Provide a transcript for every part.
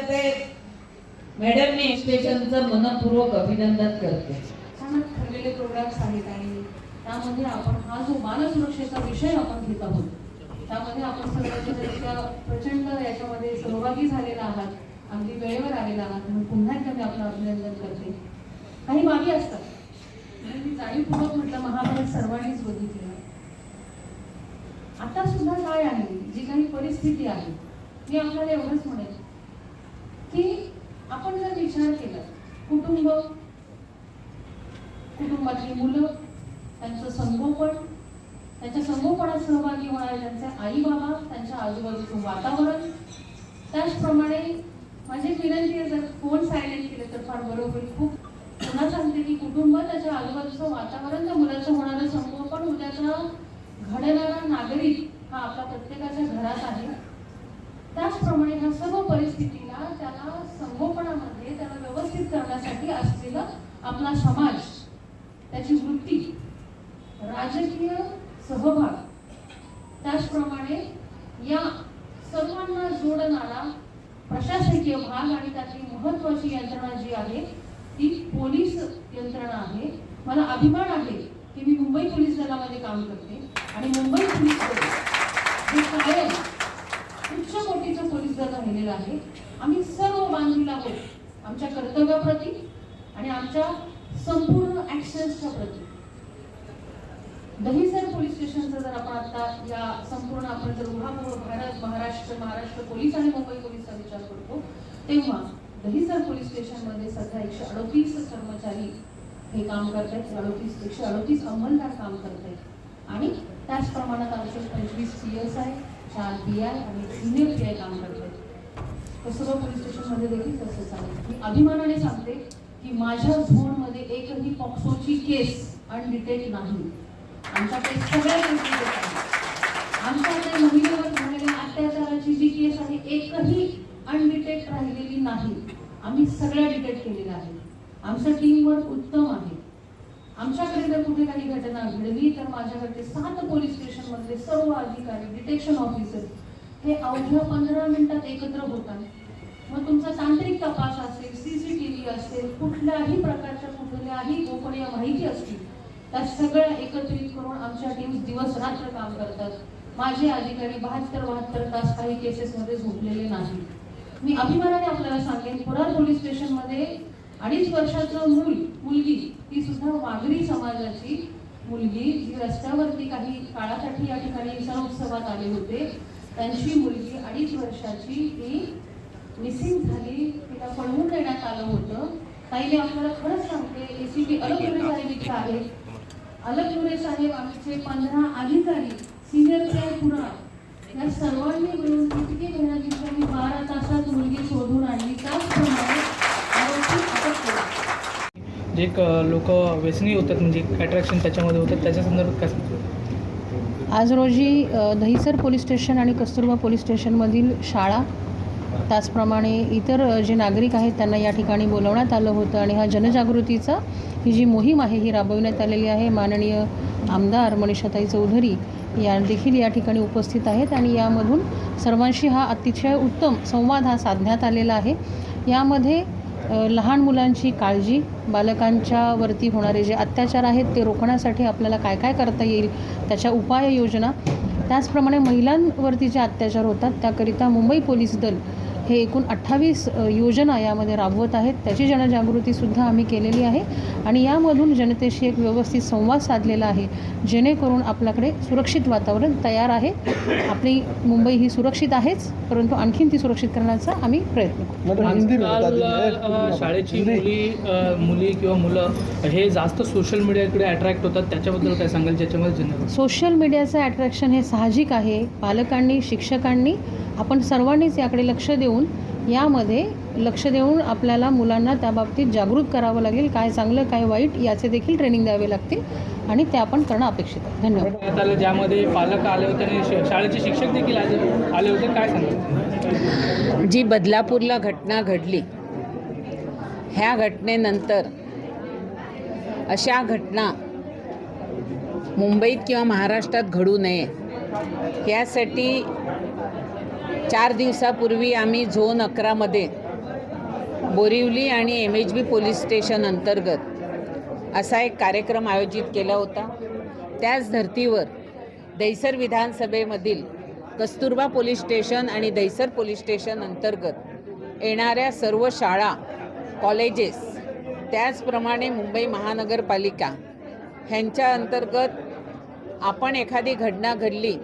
करते मॅडम मी स्टेशनचं मनपूर्वक अभिनंदन करते. छान ठरलेले प्रोग्राम्स आहेत आणि त्यामध्ये आपण हा जो बालसुरक्षेचा विषय आपण घेत आहोत त्यामध्ये आपण सर्वजणरित्या प्रचंड याच्यामध्ये सहभागी झालेला आहात अगदी वेळेवर आलेला आहात म्हणून पुन्हा एकदा मी आपलं अभिनंदन करते. काही बाबी असतात. म्हणजे मी जाणीवपूर्वक म्हटलं महाभारत सर्वांनीच बघितलं. आता सुद्धा काय आहे? जी काही परिस्थिती आहे मी आपल्याला एवढंच म्हणेल की आपण जर विचार केला कुटुंब कुटुंबातली मुलं त्यांचं संगोपन त्यांच्या संगोपनात सहभागी होणारे त्यांचे आई बाबा त्यांच्या आजूबाजूचं वातावरण त्याचप्रमाणे माझी विनंती आहे जर फोन सायलेंट केले तर फार बरोबर. खूप पुन्हा सांगते की कुटुंब त्याच्या आजूबाजूचं वातावरण त्या मुलाचं होणारं संगोपन उद्याचा घडणारा नागरिक हा आपला प्रत्येकाच्या घरात आहे. त्याचप्रमाणे ह्या सर्व परिस्थितीला त्याला संगोपनामध्ये त्याला व्यवस्थित करण्यासाठी असलेला आपला समाज त्याची वृत्ती राजकीय सहभाग त्याचप्रमाणे या सर्वांना जोडणारा प्रशासकीय भाग आणि त्यातली महत्वाची यंत्रणा जी आहे ती पोलीस यंत्रणा आहे. मला अभिमान आहे की मी मुंबई पोलीस दलामध्ये काम करते आणि मुंबई पोलीस दल हे कायम उच्च कोटीचं पोलीस दल राहिलेलं आहे. आम्ही सर्व बांधील आहोत आमच्या कर्तव्याप्रती आणि आमच्या संपूर्ण ऍक्शन्सच्या प्रती. दहिसर पोलीस स्टेशनचं जर आपण आता या संपूर्ण आपण जर उहापोह भारत महाराष्ट्र महाराष्ट्र पोलीस आणि मुंबई पोलीसचा विचार करतो तेव्हा दहिसर पोलीस स्टेशनमध्ये सध्या एकशे अडतीस कर्मचारी हे काम करत आहेत. अडतीस एकशे अडतीस अंमलदार काम करत आहेत. आणि त्याच प्रमाणात आमचे पंचवीस पी एस आय चार पी आय आणि सिनियर पी आय काम करत. आहेत कसबा पोलीस स्टेशनमध्ये देखील तसंच आहे. मी अभिमानाने सांगते की माझ्या झोनमध्ये एकही पॉक्सोची केस अनडिटेक्ट नाही. आमच्याकडे सगळ्या केसेस आमच्याकडे महिलेवर झालेल्या अत्याचाराची जी केस आहे एकही अनडिटेक्ट राहिलेली नाही. आम्ही सगळ्या डिटेक्ट केलेल्या आहेत. आमचं टीम वर्क उत्तम आहे. आमच्याकडे जर कुठे काही घटना घडली तर माझ्याकडे सात पोलीस स्टेशन मधले सर्व अधिकारी डिटेक्शन ऑफिसर हे अवघ्या पंधरा मिनिटात एकत्र होतात. मग तुमचा तांत्रिक तपास असेल सीसीटीव्ही असेल कुठल्याही प्रकारच्या कुठल्याही गोपनीय माहिती असतील त्या सगळ्या एकत्रित करून आमच्या टीम्स दिवस रात्र काम करतात. माझे अधिकारी बहात्तर बहात्तर तास काही केसेसमध्ये झोपलेले नाही मी अभिमानाने आपल्याला सांगेन कुडाळ पोलीस स्टेशनमध्ये अडीच वर्षाचं मूल मुलगी ती सुद्धा वागरी समाजाची मुलगी जी रस्त्यावरती काही काळासाठी या ठिकाणी सण उत्सवात आले होते त्यांची मुलगी अडीच वर्षाची ती मिसिंग झाली तिला पळवून देण्यात आलं होतं. ताईने आपल्याला खरंच सांगते एसीपी अलग साहेब इथे आहेत अलगुरे साहेब आमचे पंधरा अधिकारी सिनियर केअर पुरा या सर्व मिळून इतकी मेहनत घेतली आणि बारा तासात मुलगी शोधून आणली त्याचप्रमाणे आरोपी अटक केला म्हणजे जे लोक व्यसनी होतात म्हणजे अट्रॅक्शन त्याच्यामध्ये होतात त्याच्या संदर्भात काय सांगतो? आज रोजी दहिसर पोलीस स्टेशन आणि कस्तुरबा पोलीस स्टेशनमधील शाळा त्याचप्रमाणे इतर जे नागरिक आहेत त्यांना या ठिकाणी बोलवण्यात आलं होतं आणि हा जनजागृतीचा ही जी मोहीम आहे ही राबविण्यात आलेली आहे. माननीय आमदार मनीषाताई चौधरी या देखील या ठिकाणी उपस्थित आहेत आणि यामधून सर्वांशी हा अतिशय उत्तम संवाद हा साधण्यात आलेला आहे. यामध्ये लहान मुलांची काळजी बालकांच्या वरती होणारे जे अत्याचार आहेत ते रोखण्यासाठी आपल्याला काय काय करता येईल त्याच्या उपाययोजना. त्याचप्रमाणे महिलांवरती जे अत्याचार होतात त्याकरिता मुंबई पोलीस दल हे एकूण अठ्ठावीस योजना यामध्ये राबवत आहेत. त्याची जनजागृतीसुद्धा आम्ही केलेली आहे. आणि यामधून जनतेशी एक व्यवस्थित संवाद साधलेला आहे जेणेकरून आपल्याकडे सुरक्षित वातावरण तयार आहे. आपली मुंबई ही सुरक्षित आहेच परंतु आणखीन ती सुरक्षित करण्याचा आम्ही प्रयत्न करू. शाळेची मुली मुली किंवा मुलं हे जास्त सोशल मीडियाकडे अट्रॅक्ट होतात. त्याच्याबद्दल काय सांगाल? ज्याच्यामध्ये सोशल मीडियाचं अट्रॅक्शन हे साहजिक आहे. पालकांनी शिक्षकांनी आपण सर्वांनीच याकडे लक्ष देऊन यामध्ये लक्ष देऊन आपल्याला मुलांना त्याबाबतीत जागृत करावं लागेल काय चांगलं काय वाईट याचे देखील ट्रेनिंग द्यावे लागतील आणि ते आपण करणं अपेक्षित आहे. धन्यवाद. आलं ज्यामध्ये पालक आले होते आणि शाळेचे शिक्षक देखील आले आले होते काय सांगाल? जी बदलापूरला घटना घडली ह्या घटनेनंतर अशा घटना मुंबईत किंवा महाराष्ट्रात घडू नये यासाठी चार दिवसापूर्वी आम्ही झोन अकरामध्ये बोरिवली आणि M H B police station अंतर्गत असा एक कार्यक्रम आयोजित केला होता. त्याच धर्तीवर दैसर विधानसभेमधील कस्तुरबा पोलीस स्टेशन आणि दैसर पोलीस स्टेशन अंतर्गत येणाऱ्या सर्व शाळा कॉलेजेस त्याचप्रमाणे मुंबई महानगरपालिका ह्यांच्या अंतर्गत आपण एखादी घटना घडली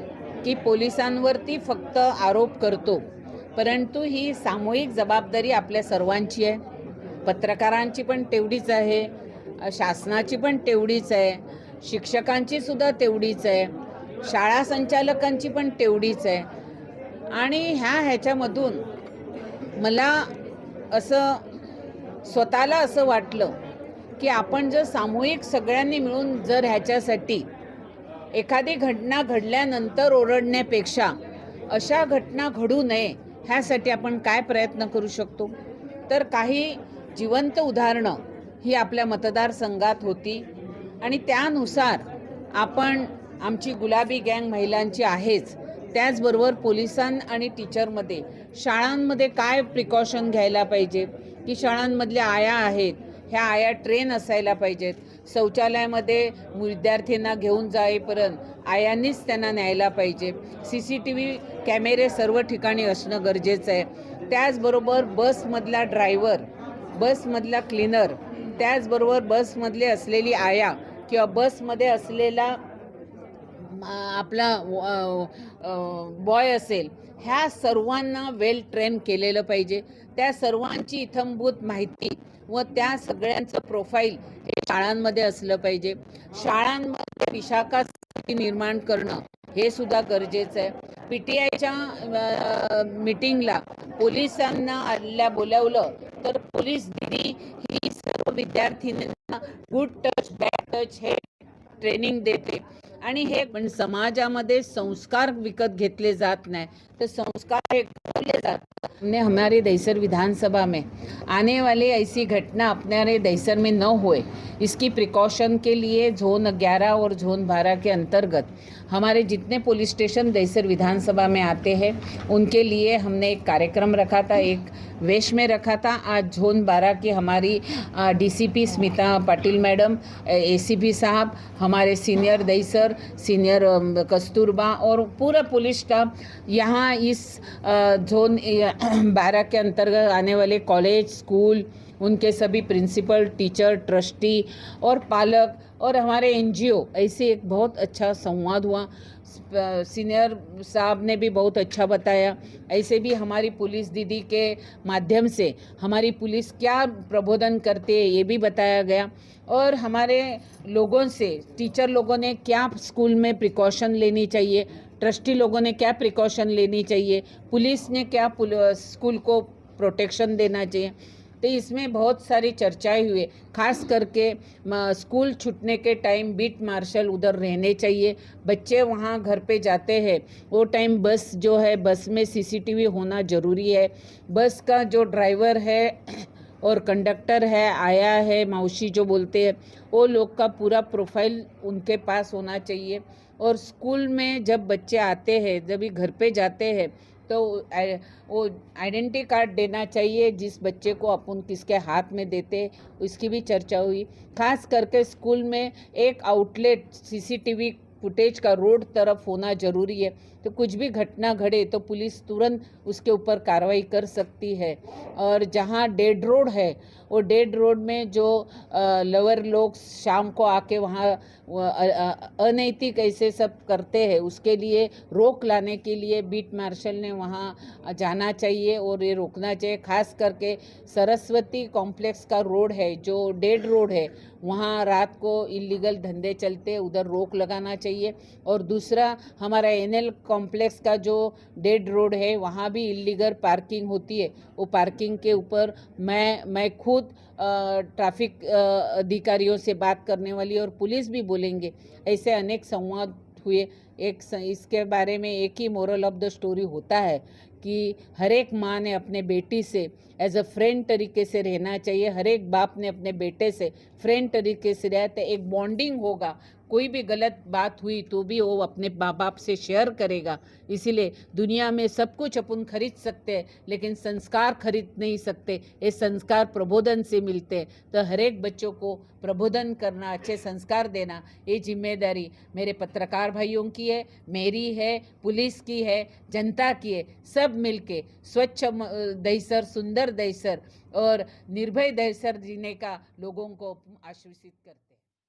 की पोलिसांवरती फक्त आरोप करतो. परंतु ही सामूहिक जबाबदारी आपल्या सर्वांची आहे. पत्रकारांची पण तेवढीच आहे. शासनाची पण तेवढीच आहे. शिक्षकांची सुद्धा तेवढीच आहे. शाळा संचालकांची पण तेवढीच आहे. आणि ह्या ह्याच्यामधून मला असं स्वतःला असं वाटलं की आपण जर सामूहिक सगळ्यांनी मिळून जर ह्याच्यासाठी एखादी घटना घडल्यानंतर ओरडण्यापेक्षा अशा घटना घडू नये ह्यासाठी आपण काय प्रयत्न करू शकतो? तर काही जिवंत उदाहरणं ही आपल्या मतदारसंघात होती. आणि त्यानुसार आपण आमची गुलाबी गँग महिलांची आहेच. त्याचबरोबर पोलिसां आणि टीचरमध्ये शाळांमध्ये काय प्रिकॉशन घ्यायला पाहिजे? की शाळांमधल्या आया आहेत? ह्या आया ट्रेन असायला पाहिजेत. शौचालयामध्ये विद्यार्थ्यांना घेऊन जाईपर्यंत आयांनीच त्यांना न्यायला पाहिजे. सी सी टी व्ही कॅमेरे सर्व ठिकाणी असणं गरजेचं आहे. त्याचबरोबर बसमधला ड्रायव्हर बसमधला क्लीनर त्याचबरोबर बसमधले असलेली आया किंवा बसमध्ये असलेला आपला बॉय असेल ह्या सर्वांना वेल ट्रेन केलेलं पाहिजे. त्या सर्वांची इथंभूत माहिती व त्या सगळ्यांचं प्रोफाईल हे शाळांमध्ये असलं पाहिजे. शाळांमध्ये विशाखा निर्माण करणं हे सुद्धा गरजेचं आहे. पी टी आयच्या मीटिंगला पोलिसांना आल्या बोलावलं तर पोलीस दिदी ही सर्व विद्यार्थिनींना गुड टच बॅड टच हे ट्रेनिंग देते. आणि हे पण समाजामध्ये संस्कार विकत घेतले जात नाही. तर संस्कार हे घडवले जातात हमने हमारे दैसर विधानसभा में. आने वाली ऐसी घटना अपने दहिसर में न होए इसकी प्रिकॉशन के लिए जोन 11 और जोन 12 के अंतर्गत हमारे जितने पुलिस स्टेशन दैसर विधानसभा में आते हैं, उनके लिए हमने एक कार्यक्रम रखा था, एक वेश में रखा था। आज जोन 12 की हमारी DCP Smita Patil madam ACP साहब, हमारे सीनियर दैसर सीनियर कस्तूरबा और पूरा पुलिस स्टाफ यहाँ इस जोन बारह के अंतर्गत आने वाले कॉलेज, स्कूल उनके सभी प्रिंसिपल टीचर ट्रस्टी और पालक और हमारे एनजीओ ऐसे एक बहुत अच्छा संवाद हुआ। सीनियर साहब ने भी बहुत अच्छा बताया। ऐसे भी हमारी पुलिस दीदी के माध्यम से हमारी पुलिस क्या प्रबोधन करते है, ये भी बताया गया। और हमारे लोगों से टीचर लोगों ने क्या स्कूल में प्रिकॉशन लेनी चाहिए? ट्रस्टी लोगों ने क्या प्रिकॉशन लेनी चाहिए? पुलिस ने क्या स्कूल को प्रोटेक्शन देना चाहिए? तो इसमें बहुत सारी चर्चाएँ हुए खास करके स्कूल छूटने के टाइम बीट मार्शल उधर रहने चाहिए। बच्चे वहाँ घर पे जाते हैं। वो टाइम बस जो है, बस में सीसीटीवी होना ज़रूरी है। बस का जो ड्राइवर है और कंडक्टर है, आया है मौसी जो बोलते हैं, वो लोग का पूरा प्रोफ़ाइल उनके पास होना चाहिए। और स्कूल में जब बच्चे आते हैं, जब घर पे जाते हैं तो वो आइडेंटिटी कार्ड देना चाहिए, जिस बच्चे को अपन किसके हाथ में देते, उसकी भी चर्चा हुई। खास करके स्कूल में एक आउटलेट, सीसीटीवी फुटेज का रोड तरफ़ होना ज़रूरी है। तो कुछ भी घटना घटे तो पुलिस तुरंत उसके ऊपर कार्रवाई कर सकती है। और जहाँ डेड रोड है, वो डेड रोड में जो लवर लोग शाम को आके वहाँ अनैतिक ऐसे सब करते हैं, उसके लिए रोक लाने के लिए बीट मार्शल ने वहाँ जाना चाहिए और ये रोकना चाहिए। खास करके सरस्वती कॉम्प्लेक्स का रोड है, जो डेड रोड है, वहाँ रात को इलीगल धंधे चलते, उधर रोक लगाना चाहिए। और दूसरा, हमारा एनएल कॉम्प्लेक्स का जो डेड रोड है, वहाँ भी इलीगल पार्किंग होती है। वो पार्किंग के ऊपर मैं मैं खुद ट्रैफ़िक अधिकारियों से बात करने वाली और पुलिस भी बोलेंगे। ऐसे अनेक संवाद हुए। एक इसके बारे में एक ही मोरल ऑफ़ द स्टोरी होता है कि हर एक माँ ने अपने बेटी से एज अ फ्रेंड तरीके से रहना चाहिए। हर एक बाप ने अपने बेटे से फ्रेंड तरीके से रहते एक बॉन्डिंग होगा। कोई भी गलत बात हुई तो भी वो अपने माँ बाप से शेयर करेगा। इसीलिए दुनिया में सब कुछ अपन खरीद सकते हैं, लेकिन संस्कार खरीद नहीं सकते। ये संस्कार प्रबोधन से मिलते हैं। तो हर एक बच्चों को प्रबोधन करना, अच्छे संस्कार देना, ये ज़िम्मेदारी मेरे पत्रकार भाइयों की है, मेरी है, पुलिस की है, जनता की है। सब मिलके स्वच्छ दहीसर सुंदर दहीसर और निर्भय दहीसर जीने का लोगों को आश्वासित करते